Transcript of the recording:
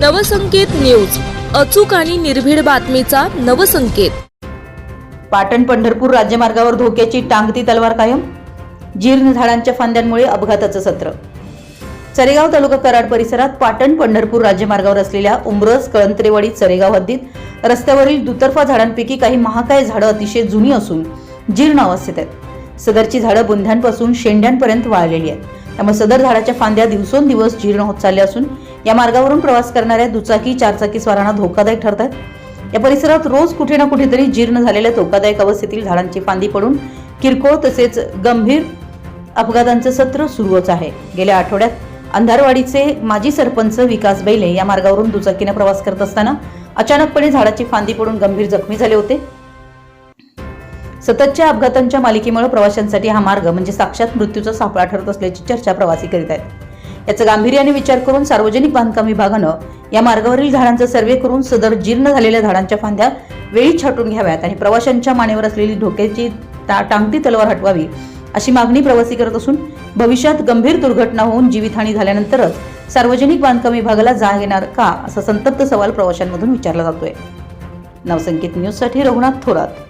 Navsanket news. अचूक आणि निर्भीड बातमीचा नवसंकेत. पाटण पंढरपूर राज्यमार्गावर धोक्याची टांगती तलवार कायम? जीर्ण झाडांच्या फांद्यांमुळे अपघाताचं सत्र. चरेगाव तालुका कराड परिसरात पाटण पंढरपूर राज्यमार्गावर असलेल्या उमरस कळंत्रेवाडी चरेगाव हद्दीत रस्त्यावरील दुतर्फा झाडांपैकी काही महाकाय झाडं अतिशय जुनी असून जीर्ण अवस्थेत आहेत. सदरची झाडं बुंध्यांपासून शेंड्यांपर्यंत वाळलेली आहेत. त्यामुळे सदर झाडाच्या फांद्या दिवसोंदिवस जीर्ण होत चालल्या असून या मार्गावरून प्रवास करणाऱ्या दुचाकी चारचाकी स्वारांना धोकादायक ठरत आहेत या परिसरात रोज कुठे ना कुठेतरी जीर्ण झालेल्या धोकादायक अवस्थेतील झाडांची फांदी पडून किरकोळ तसेच गंभीर अपघातांचं सत्र सुरूच आहे. गेल्या आठवड्यात अंधारवाडीचे माजी सरपंच विकास बैले या मार्गावरून दुचाकीने प्रवास करत असताना अचानकपणे झाडाची फांदी पडून गंभीर जखमी झाले होते. सततच्या अपघातांच्या मालिकेमुळे प्रवाशांसाठी हा मार्ग म्हणजे साक्षात मृत्यूचा सापळा ठरत असल्याची चर्चा प्रवासी करीत आहेत. याचा गांभीर्याने विचार करून सार्वजनिक बांधकाम विभागानं या मार्गावरील झाडांचा सर्वे करून सदर जीर्ण झालेल्या झाडांच्या फांद्या वेळी छाटून घ्याव्यात आणि प्रवाशांच्या मानेवर असलेली धोक्याची टा- टांगती तलवार हटवावी अशी मागणी प्रवासी करत असून भविष्यात गंभीर दुर्घटना होऊन जीवितहानी झाल्यानंतरच सार्वजनिक बांधकाम विभागाला जाग येणार का असा संतप्त सवाल प्रवाशांमधून विचारला जातोय. नवसंकेत न्यूजसाठी रघुनाथ थोरात.